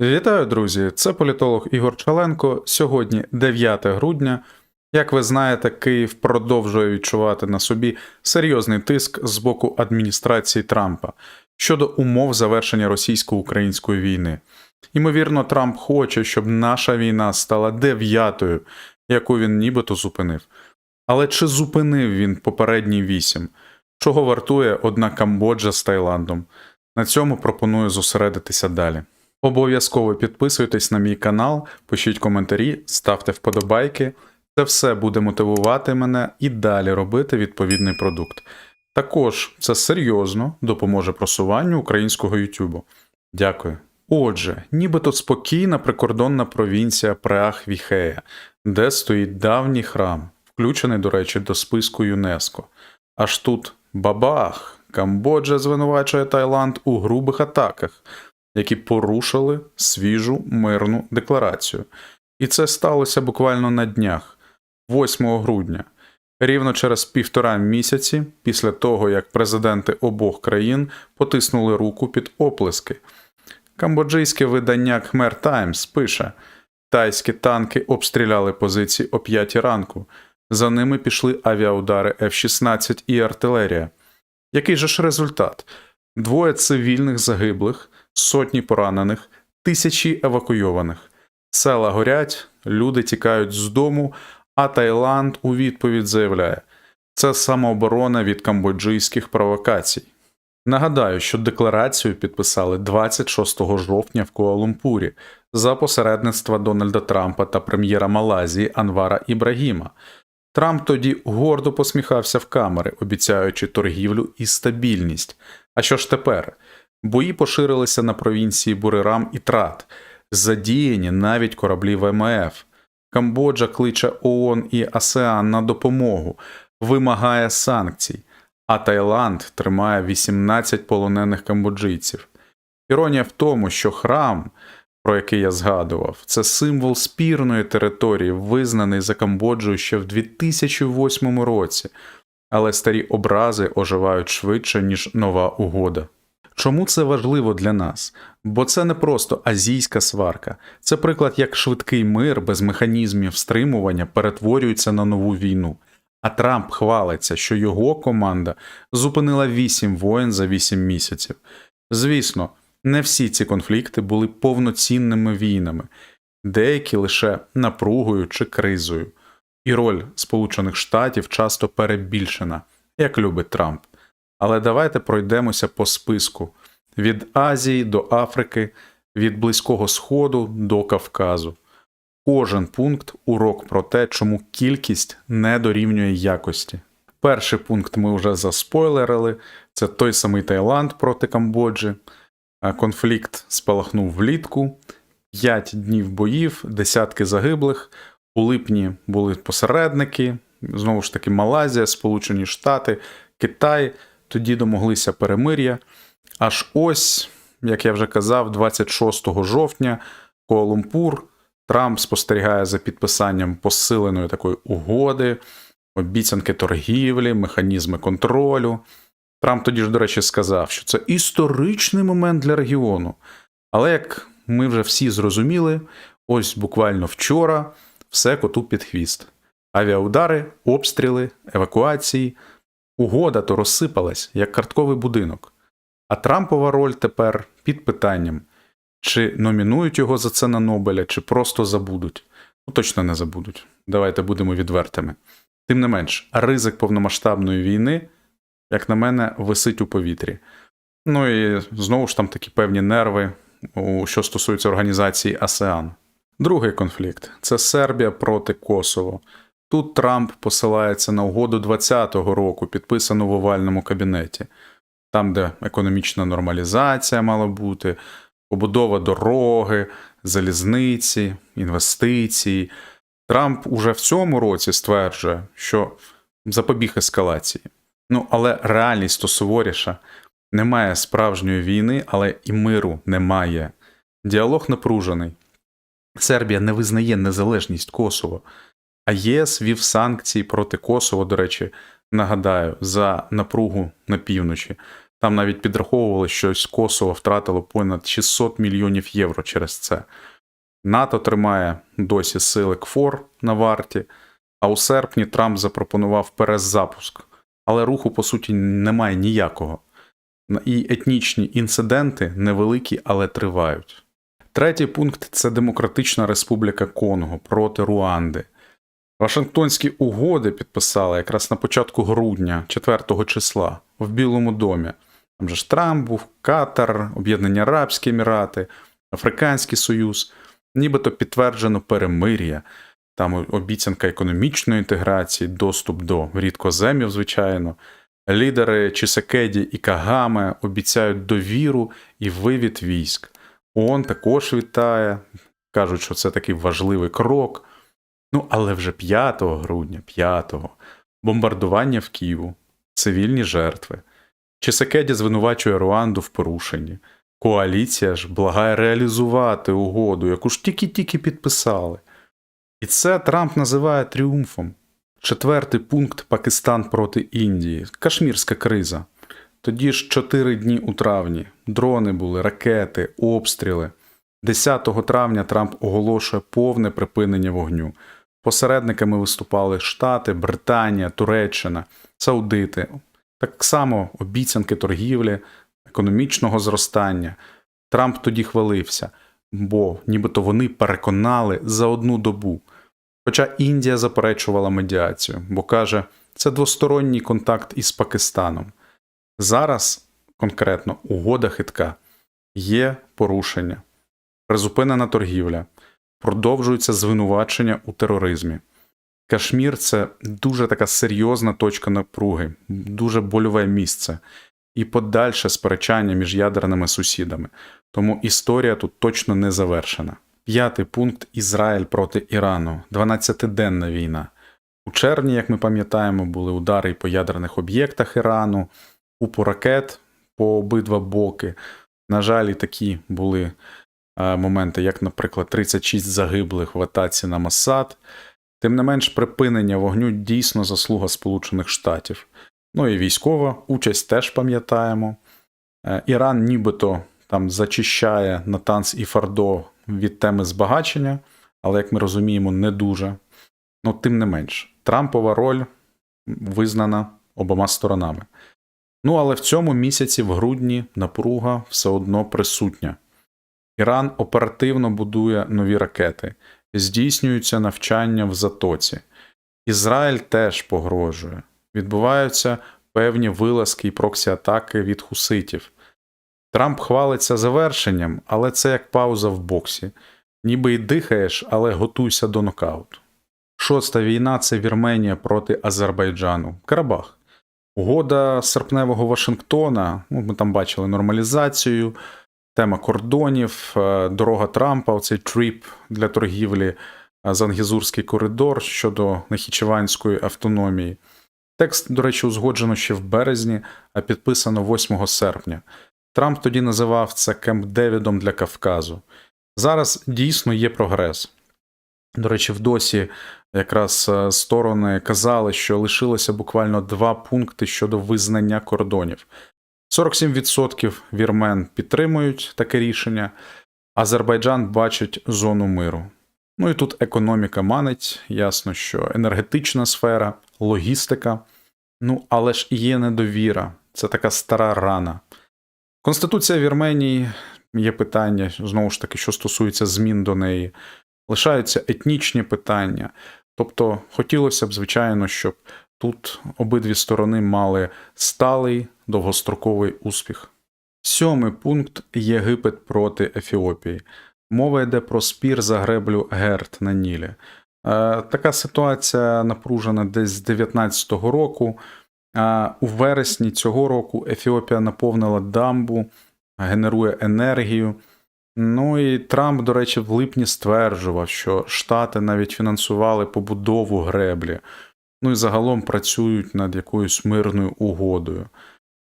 Вітаю, друзі! Це політолог Ігор Чаленко. Сьогодні 9 грудня. Як ви знаєте, Київ продовжує відчувати на собі серйозний тиск з боку адміністрації Трампа щодо умов завершення російсько-української війни. Ймовірно, Трамп хоче, щоб наша війна стала дев'ятою, яку він нібито зупинив. Але чи зупинив він попередні вісім? Чого вартує одна Камбоджа з Таїландом? На цьому пропоную зосередитися далі. Обов'язково підписуйтесь на мій канал, пишіть коментарі, ставте вподобайки. Це все буде мотивувати мене і далі робити відповідний продукт. Також це серйозно допоможе просуванню українського Ютубу. Дякую. Отже, нібито спокійна прикордонна провінція Преах-Віхея, де стоїть давній храм, включений, до речі, до списку ЮНЕСКО. Аж тут бабах! Камбоджа звинувачує Таїланд у грубих атаках, які порушили свіжу мирну декларацію. І це сталося буквально на днях, 8 грудня, рівно через півтора місяці після того, як президенти обох країн потиснули руку під оплески. Камбоджийське видання Khmer Times пише: тайські танки обстріляли позиції о 5 ранку. За ними пішли авіаудари F-16 і артилерія. Який же ж результат? Двоє цивільних загиблих, сотні поранених, тисячі евакуйованих. Села горять, люди тікають з дому, а Таїланд у відповідь заявляє: це самооборона від камбоджийських провокацій. Нагадаю, що декларацію підписали 26 жовтня в Куала-Лумпурі за посередництва Дональда Трампа та прем'єра Малайзії Анвара Ібрагіма. Трамп тоді гордо посміхався в камери, обіцяючи торгівлю і стабільність. А що ж тепер? Бої поширилися на провінції Бурирам і Трат, задіяні навіть кораблі ВМФ. Камбоджа кличе ООН і АСЕАН на допомогу, вимагає санкцій, а Таїланд тримає 18 полонених камбоджийців. Іронія в тому, що храм, про який я згадував, це символ спірної території, визнаний за Камбоджою ще в 2008 році, але старі образи оживають швидше, ніж нова угода. Чому це важливо для нас? Бо це не просто азійська сварка, це приклад, як швидкий мир без механізмів стримування перетворюється на нову війну. А Трамп хвалиться, що його команда зупинила вісім воєн за вісім місяців. Звісно, не всі ці конфлікти були повноцінними війнами, деякі лише напругою чи кризою. І роль Сполучених Штатів часто перебільшена, як любить Трамп. Але давайте пройдемося по списку від Азії до Африки, від Близького Сходу до Кавказу. Кожен пункт урок про те, чому кількість не дорівнює якості. Перший пункт ми вже заспойлерили: це той самий Таїланд проти Камбоджі. Конфлікт спалахнув влітку, 5 днів боїв, десятки загиблих. У липні були посередники, знову ж таки, Малайзія, Сполучені Штати, Китай. Тоді домоглися перемир'я. Аж ось, як я вже казав, 26 жовтня Куала-Лумпур, Трамп спостерігає за підписанням посиленої такої угоди, обіцянки торгівлі, механізми контролю. Трамп тоді ж, до речі, сказав, що це історичний момент для регіону. Але як ми вже всі зрозуміли, ось буквально вчора все коту під хвіст. Авіаудари, обстріли, евакуації. Угода то розсипалась, як картковий будинок. А Трампова роль тепер під питанням, чи номінують його за це на Нобеля, чи просто забудуть. Ну, точно не забудуть. Давайте будемо відвертими. Тим не менш, ризик повномасштабної війни, як на мене, висить у повітрі. Ну і знову ж там такі певні нерви, що стосується організації АСЕАН. Другий конфлікт це Сербія проти Косово. Тут Трамп посилається на угоду 2020 року, підписану в овальному кабінеті, там, де економічна нормалізація мала бути, побудова дороги, залізниці, інвестиції. Трамп уже в цьому році стверджує, що запобіг ескалації. Ну, але реальність то суворіша. Немає справжньої війни, але і миру немає. Діалог напружений. Сербія не визнає незалежність Косово. А ЄС вів санкції проти Косово, до речі, нагадаю, за напругу на півночі. Там навіть підраховували, що ось Косово втратило понад 600 мільйонів євро через це. НАТО тримає досі сили КФОР на варті, а у серпні Трамп запропонував перезапуск. Але руху, по суті, немає ніякого. І етнічні інциденти невеликі, але тривають. Третій пункт це Демократична Республіка Конго проти Руанди. Вашингтонські угоди підписали якраз на початку грудня, 4 числа, в Білому домі. Там же ж Трамп був, Катар, Об'єднані Арабські Емірати, Африканський Союз, нібито підтверджено перемир'я, там обіцянка економічної інтеграції, доступ до рідкоземів, звичайно. Лідери Чисекеді і Кагаме обіцяють довіру і вивід військ. ООН також вітає, кажуть, що це такий важливий крок. Ну, але вже 5 грудня, 5 бомбардування в Києву, цивільні жертви. Чисекеді звинувачує Руанду в порушенні. Коаліція ж благає реалізувати угоду, яку ж тільки-тільки підписали. І це Трамп називає тріумфом. Четвертий пункт Пакистан проти Індії. Кашмірська криза. Тоді ж чотири дні у травні. Дрони були, ракети, обстріли. 10 травня Трамп оголошує повне припинення вогню. Посередниками виступали Штати, Британія, Туреччина, Саудити. Так само обіцянки торгівлі, економічного зростання. Трамп тоді хвалився, бо нібито вони переконали за одну добу. Хоча Індія заперечувала медіацію, бо каже, це двосторонній контакт із Пакистаном. Зараз конкретно угода хитка є порушення, призупинена торгівля, продовжуються звинувачення у тероризмі. Кашмір це дуже така серйозна точка напруги, дуже больове місце і подальше сперечання між ядерними сусідами. Тому історія тут точно не завершена. П'ятий пункт Ізраїль проти Ірану, 12-денна війна. У червні, як ми пам'ятаємо, були удари по ядерних об'єктах Ірану, купу ракет по обидва боки. На жаль, і такі були моменти, як, наприклад, 36 загиблих в атаці на Масад. Тим не менш, припинення вогню дійсно заслуга Сполучених Штатів. Ну і військова участь теж пам'ятаємо. Е, Іран нібито там зачищає Натанс і Фардо від теми збагачення, але, як ми розуміємо, не дуже. Ну, тим не менш, Трампова роль визнана обома сторонами. Ну, але в цьому місяці, в грудні, напруга все одно присутня. Іран оперативно будує нові ракети, здійснюються навчання в Затоці. Ізраїль теж погрожує. Відбуваються певні вилазки і проксі-атаки від хуситів. Трамп хвалиться завершенням, але це як пауза в боксі. Ніби й дихаєш, але готуйся до нокауту. Шоста війна це Вірменія проти Азербайджану. Карабах. Угода серпневого Вашингтона. Ну, ми там бачили нормалізацію, тема кордонів, е, дорога Трампа, оцей тріп для торгівлі, е, Зангізурський коридор щодо Нахічеванської автономії. Текст, до речі, узгоджено ще в березні, а підписано 8 серпня. Трамп тоді називав це Кемп Девідом для Кавказу. Зараз дійсно є прогрес. До речі, в досі якраз е, сторони казали, що лишилося буквально два пункти щодо визнання кордонів. 47% вірмен підтримують таке рішення, Азербайджан бачить зону миру. Ну і тут економіка манить, ясно, що енергетична сфера, логістика. Ну, але ж є недовіра, це така стара рана. Конституція Вірменії є питання, знову ж таки, що стосується змін до неї, лишаються етнічні питання. Тобто, хотілося б, звичайно, щоб тут обидві сторони мали сталий довгостроковий успіх. Сьомий пункт Єгипет проти Ефіопії. Мова йде про спір за греблю Герт на Нілі. Е, така ситуація напружена десь з 19-го року. А у вересні цього року Ефіопія наповнила дамбу, генерує енергію. Ну і Трамп, до речі, в липні стверджував, що Штати навіть фінансували побудову греблі, ну і загалом працюють над якоюсь мирною угодою.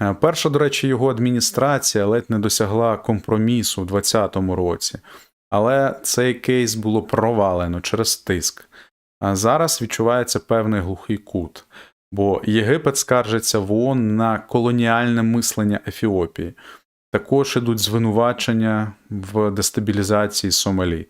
Е, перша, до речі, його адміністрація ледь не досягла компромісу у 2020 році, але цей кейс було провалено через тиск. А зараз відчувається певний глухий кут. бо Єгипет скаржиться в ООН на колоніальне мислення Ефіопії. Також ідуть звинувачення в дестабілізації Сомалі.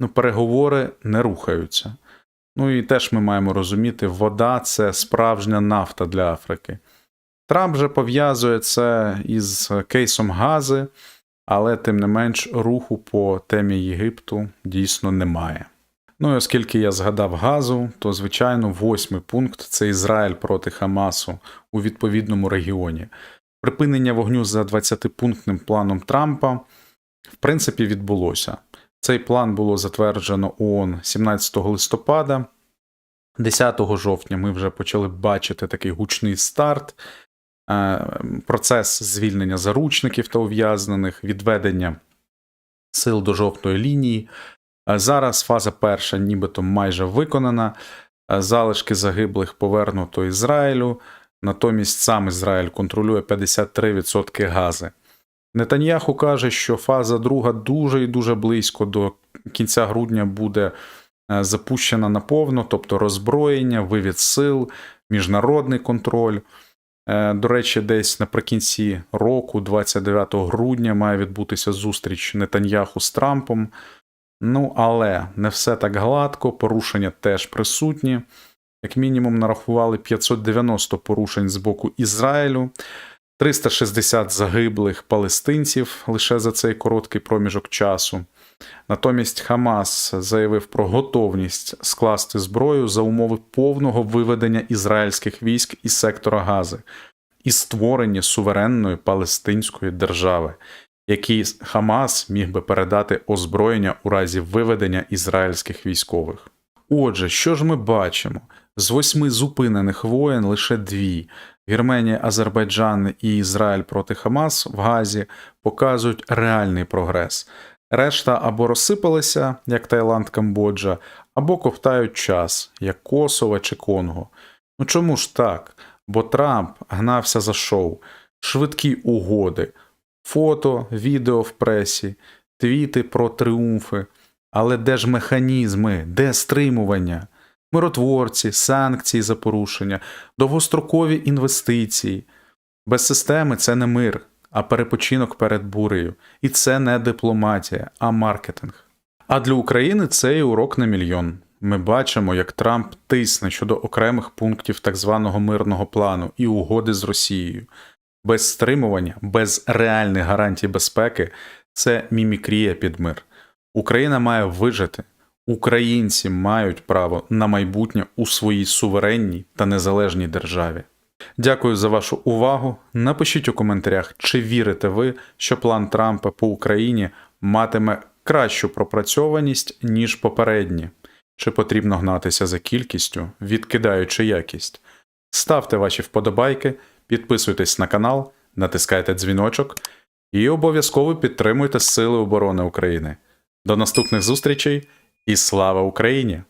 Ну, переговори не рухаються. Ну і теж ми маємо розуміти, вода це справжня нафта для Африки. Трамп же пов'язує це із кейсом Гази, але тим не менш руху по темі Єгипту дійсно немає. Ну і оскільки я згадав газу, то звичайно восьмий пункт це Ізраїль проти Хамасу у відповідному регіоні. Припинення вогню за 20-пунктним планом Трампа в принципі відбулося. Цей план було затверджено ООН 17 листопада. 10 жовтня ми вже почали бачити такий гучний старт, е, процес звільнення заручників та ув'язнених, відведення сил до жовтої лінії. Е, Зараз фаза перша нібито майже виконана. Е, Залишки загиблих повернуто Ізраїлю. Натомість сам Ізраїль контролює 53% гази. Нетаньяху каже, що фаза друга дуже і дуже близько до кінця грудня буде е, запущена наповно, тобто роззброєння, вивід сил, міжнародний контроль. Е, До речі, десь наприкінці року, 29 грудня, має відбутися зустріч Нетаньяху з Трампом. Ну, але не все так гладко, порушення теж присутні. Як мінімум, нарахували 590 порушень з боку Ізраїлю, 360 загиблих палестинців лише за цей короткий проміжок часу. Натомість Хамас заявив про готовність скласти зброю за умови повного виведення ізраїльських військ із сектора Гази і створення суверенної палестинської держави, якій Хамас міг би передати озброєння у разі виведення ізраїльських військових. Отже, що ж ми бачимо? З восьми зупинених воєн лише дві Вірменія, Азербайджан і Ізраїль проти Хамас в Газі показують реальний прогрес. Решта або розсипалися, як Таїланд, Камбоджа, або ковтають час, як Косово чи Конго. Ну чому ж так? Бо Трамп гнався за шоу, швидкі угоди, фото, відео в пресі, твіти про тріумфи. Але де ж механізми, де стримування? Миротворці, санкції за порушення, довгострокові інвестиції. Без системи це не мир, а перепочинок перед бурею. І це не дипломатія, а маркетинг. А для України це і урок на мільйон. Ми бачимо, як Трамп тисне щодо окремих пунктів так званого мирного плану і угоди з Росією. Без стримування, без реальних гарантій безпеки це мімікрія під мир. Україна має вижити. Українці мають право на майбутнє у своїй суверенній та незалежній державі. Дякую за вашу увагу. Напишіть у коментарях, чи вірите ви, що план Трампа по Україні матиме кращу пропрацьованість, ніж попередні, чи потрібно гнатися за кількістю, відкидаючи якість. Ставте ваші вподобайки, підписуйтесь на канал, натискайте дзвіночок і обов'язково підтримуйте Сили оборони України. До наступних зустрічей і слава Україні!